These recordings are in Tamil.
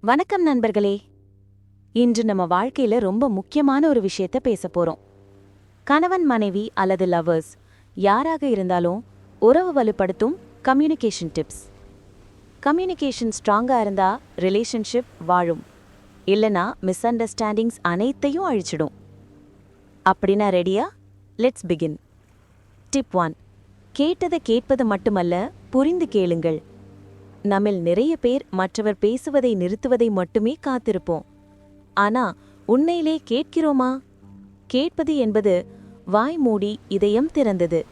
வணக்கம் நண்பர்களே. இன்று நம்ம வாழ்க்கையில ரொம்ப முக்கியமான ஒரு விஷயத்த பேச போறோம். கணவன் மனைவி அல்லது லவர்ஸ் யாராக இருந்தாலும் உறவு வலுப்படுத்தும் கம்யூனிகேஷன் டிப்ஸ் கம்யூனிகேஷன் ஸ்ட்ராங்கா இருந்தா ரிலேஷன்ஷிப் வாழும். இல்லனா மிஸ் அண்டர்ஸ்டாண்டிங்ஸ் அனைத்தையும் அழிச்சிடும். அப்படின்னா ரெடியா லெட்ஸ் பிகின் டிப் ஒன் கேட்டதை கேட்பது மட்டுமல்ல புரிந்து கேளுங்கள். நம்மில் நிறைய பேர் மற்றவர் பேசுவதை நிறுத்துவதை மட்டுமே காத்திருப்போம். ஆனா உண்மையிலே கேட்கிறோமா? கேட்பது என்பது வாய் மூடி இதயம் திறந்தது.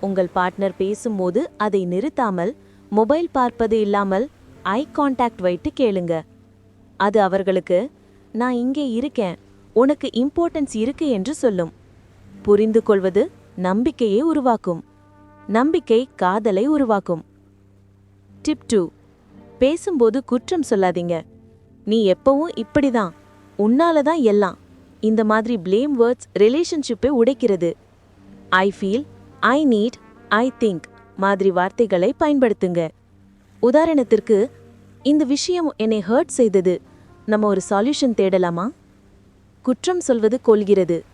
உங்கள் பார்ட்னர் பேசும்போது அதை நிறுத்தாமல் மொபைல் பார்ப்பது இல்லாமல் ஐ கான்டாக்ட் வைத்து கேளுங்க. அது அவர்களுக்கு நான் இங்கே இருக்கேன் உனக்கு இம்பார்ட்டன்ஸ் இருக்கு என்று சொல்லும். புரிந்து கொள்வது நம்பிக்கையை உருவாக்கும். நம்பிக்கை காதலை உருவாக்கும். டிப் டூ பேசும்போது குற்றம் சொல்லாதீங்க. நீ எப்பவும் இப்படிதான். உன்னால தான் எல்லாம். இந்த மாதிரி ப்ளேம் வேர்ட்ஸ் ரிலேஷன்ஷிப்பை உடைக்கிறது. I feel I need I think மாதிரி வார்த்தைகளை பயன்படுத்துங்க. உதாரணத்திற்கு இந்த விஷயம் என்னை ஹர்ட் செய்தது. நம்ம ஒரு சொல்யூஷன் தேடலாமா? குற்றம் சொல்வது கொள்கிறது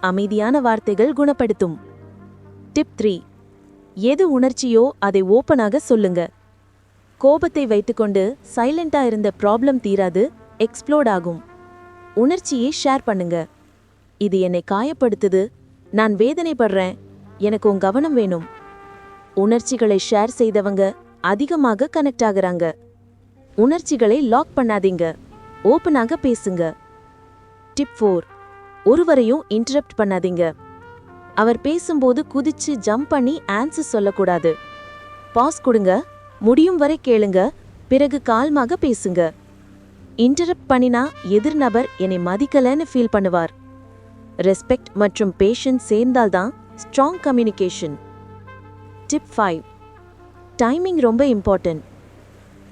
அமைதியான வார்த்தைகள் குணப்படுத்தும். டிப் த்ரீ எது உணர்ச்சியோ அதை ஓப்பனாக சொல்லுங்கள் கோபத்தை வைத்துக்கொண்டு சைலண்டா இருந்த ப்ராப்ளம் தீராது எக்ஸ்ப்ளோட் ஆகும். உணர்ச்சியை ஷேர் பண்ணுங்க. இது என்னை காயப்படுத்துது. நான் வேதனைப்படுறேன். எனக்கு உன் கவனம் வேணும். உணர்ச்சிகளை ஷேர் செய்தவங்க அதிகமாக கனெக்ட் ஆகுறாங்க. உணர்ச்சிகளை லாக் பண்ணாதீங்க. ஓப்பனாக பேசுங்க. Tip four. ஒருவரையும் இன்டரப்ட் பண்ணாதீங்க. அவர் பேசும்போது குதிச்சு ஜம்ப் பண்ணி ஆன்சர் சொல்லக்கூடாது. பாஸ் கொடுங்க. முடியும் வரை கேளுங்க பிறகு கால்மாக பேசுங்க. இன்டரப்ட் பண்ணினா எதிர்நபர் என்னை மதிக்கலன்னு ஃபீல் பண்ணுவார். ரெஸ்பெக்ட் மற்றும் patience சேர்ந்தால்தான் strong communication tip five timing ரொம்ப இம்பார்ட்டன்ட்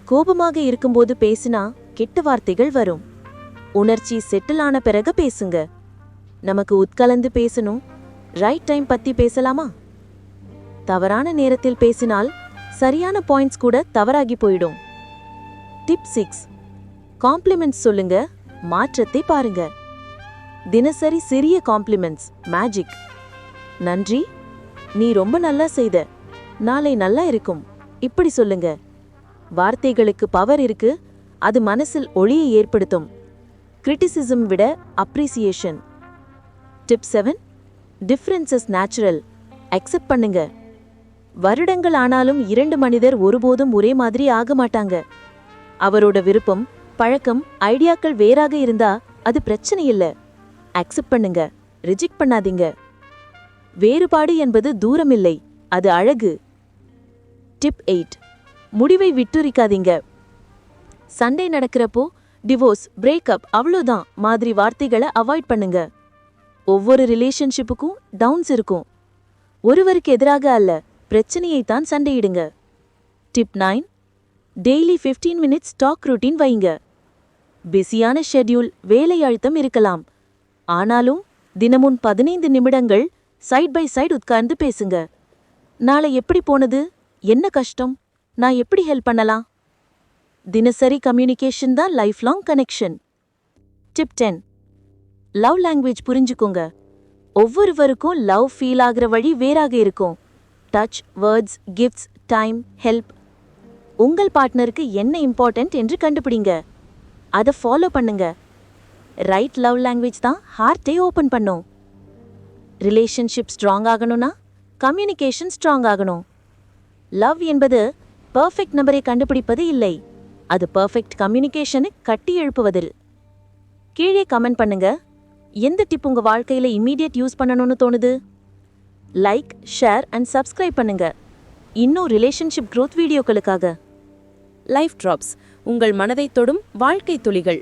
கோபமாக இருக்கும்போது பேசினா கெட்ட வார்த்தைகள் வரும். உணர்ச்சி செட்டில் ஆன பிறகு பேசுங்க. நமக்கு உட்கலந்து பேசணும். ரைட் டைம் பத்தி பேசலாமா? தவறான நேரத்தில் பேசினால் சரியான பாயிண்ட்ஸ் கூட தவறாகி போயிடும். டிப் சிக்ஸ் காம்ப்ளிமெண்ட்ஸ் சொல்லுங்க மாற்றத்தை பாருங்க. தினசரி சிறிய காம்ப்ளிமெண்ட்ஸ் மேஜிக் நன்றி நீ ரொம்ப நல்லா செய்த. நாளை நல்லா இருக்கும். இப்படி சொல்லுங்க. வார்த்தைகளுக்கு பவர் இருக்கு அது மனசில் ஒளியை ஏற்படுத்தும். கிரிட்டிசிசம் விட appreciation tip seven differences natural accept பண்ணுங்க. வருடங்கள் ஆனாலும் இரண்டு மனிதர் ஒருபோதும் ஒரே மாதிரி ஆக மாட்டாங்க. அவரோட விருப்பம் பழக்கம் ஐடியாக்கள் வேறாக இருந்தா அது பிரச்சனை இல்ல. அக்செப்ட் பண்ணுங்க ரிஜெக்ட் பண்ணாதீங்க. வேறுபாடு என்பது தூரமில்லை அது அழகு. டிப் எயிட் முடிவை விட்டுரிக்காதீங்க. சண்டை நடக்கிறப்போ டிவோர்ஸ் பிரேக்கப் அவ்வளோதான் மாதிரி வார்த்தைகளை அவாய்ட் பண்ணுங்க. ஒவ்வொரு ரிலேஷன்ஷிப்புக்கும் டவுன்ஸ் இருக்கும். ஒருவருக்கு எதிராக அல்ல பிரச்சனையைத்தான் சண்டையிடுங்க. Tip nine daily 15 minutes talk routine வைங்க. பிஸியான ஷெட்யூல் வேலை அழுத்தம் இருக்கலாம். ஆனாலும் தினமும் பதினைந்து நிமிடங்கள் சைட் பை சைடு உட்கார்ந்து பேசுங்க. நாளை எப்படி போனது? என்ன கஷ்டம்? நான் எப்படி ஹெல்ப் பண்ணலாம்? தினசரி கம்யூனிகேஷன் தான் life long connection tip ten love language புரிஞ்சுக்கோங்க. ஒவ்வொருவருக்கும் லவ் ஃபீல் ஆகுற வழி வேறாக இருக்கும். Touch words gifts time help உங்கள் பார்ட்னருக்கு என்ன இம்பார்ட்டன்ட் என்று கண்டுபிடிங்க. அதை ஃபாலோ பண்ணுங்க. ரைட் லவ் லாங்குவேஜ் தான் ஹார்ட்டே ஓப்பன் பண்ணும். ரிலேஷன்ஷிப் ஸ்ட்ராங் ஆகணும்னா கம்யூனிகேஷன் ஸ்ட்ராங் ஆகணும். லவ் என்பது பர்ஃபெக்ட் நபரை கண்டுபிடிப்பது இல்லை. அது பர்ஃபெக்ட் கம்யூனிகேஷனை கட்டி எழுப்புவதில். கீழே கமெண்ட் பண்ணுங்க. எந்த டிப் உங்க வாழ்க்கையில இம்மீடியட் யூஸ் பண்ணணும்னு தோணுது? லைக் ஷேர் அண்ட் சப்ஸ்கிரைப் பண்ணுங்க. இன்னும் ரிலேஷன்ஷிப் க்ரோத் வீடியோக்களுக்காக லைஃப் ட்ராப்ஸ் உங்கள் மனதை தொடும் வாழ்க்கை துளிகள்.